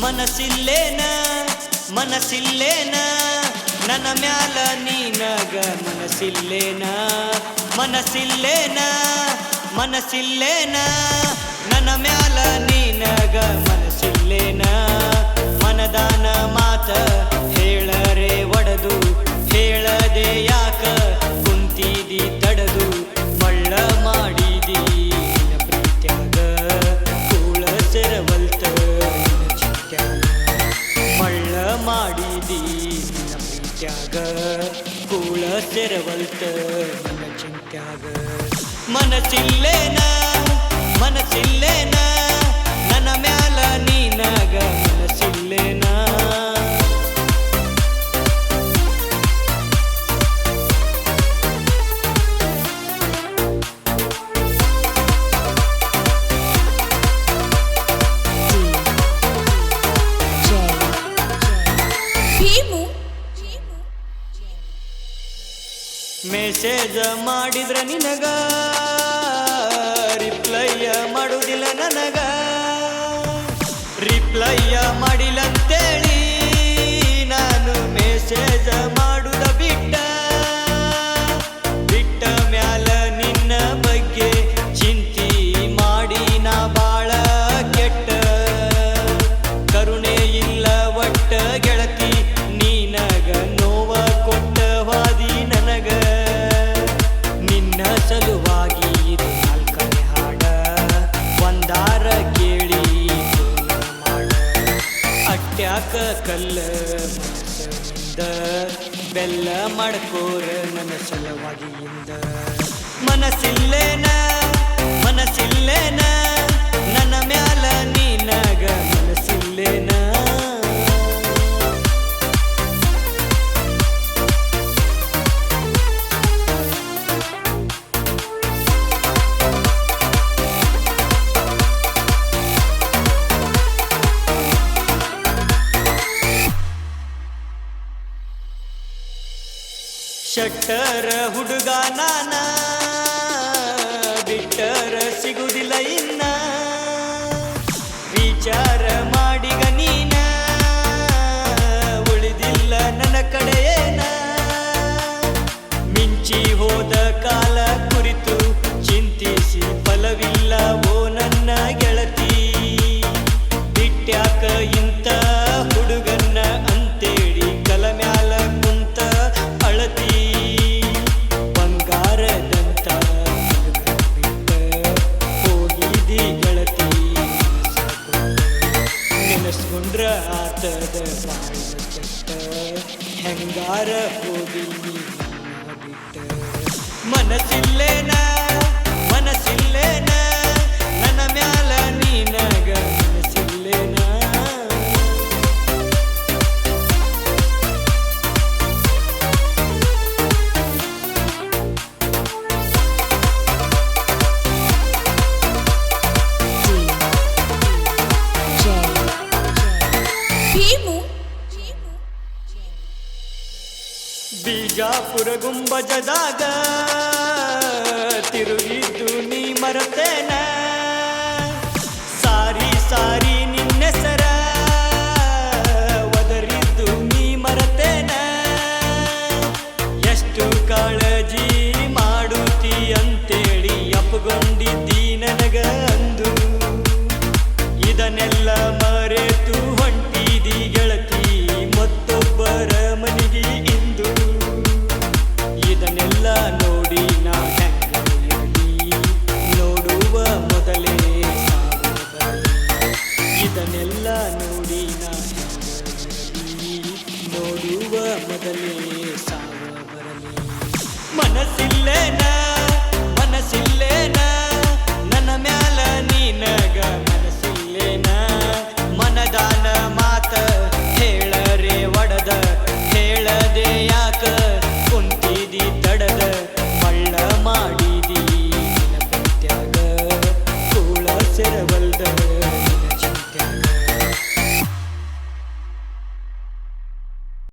ಮನಸ್ಸಿಲ್ಲೇನ? ಮನಸ್ಸಿಲ್ಲೇನ? ನನ್ನ ಮ್ಯಾಲ ನೀನಗ ಮನಸ್ಸಿಲ್ಲೇನ? ಮನಸ್ಸಿಲ್ಲೇನ? ಮನಸ್ಸಿಲ್ಲೇನ? ನನ್ನ ಮ್ಯಾಲ ನೀನಗ ಮನಸ್ಸಿಲ್ಲೇನ? ಮನದಾನ ಮಾತ जिंक्याग ಕೂಳ ತೆರವಲ್ತ ಮನ ಚಿಂತ್ಯಾಗ ಮನಸ್ಸಿಲ್ಲೇನ ಮನಸ್ಸಿಲ್ಲೇನ ಮೆಸೇಜ್ ಮಾಡಿದ್ರ ನಿನಗ ರಿಪ್ಲೈಯ ಮಾಡುವುದಿಲ್ಲ ನನಗ. ರಿಪ್ಲೈಯ ಮಾಡಿಲ್ಲ ಕ್ಯಾಕ ಕಲ್ಲ ಬೆಲ್ಲ ಮಾಡ್ಕೋರ ನನ್ನ ಸಲುವಾಗಿ ಇಂದ? ಶಟ್ಟರ ಹುಡುಗ ನಾನ. ಬಿಟ್ಟರ ಸಿಗುವುದಿಲ್ಲ ಇನ್ನು. ഹങ്കാര ಹೋಗಿ മനസ്സില്ಲೇനാ ಬಿಜಾಪುರ ಗುಂಬಜದಾಗ ತಿರುಗಿದ್ದು ನೀ ಮರತೇನ? ಸಾರಿ ಸಾರಿ ನಿನ್ನೆಸರ ಒದರಿದ್ದು ನೀ ಮರತೇನ? ಎಷ್ಟು ಕಾಳ மனசில்லை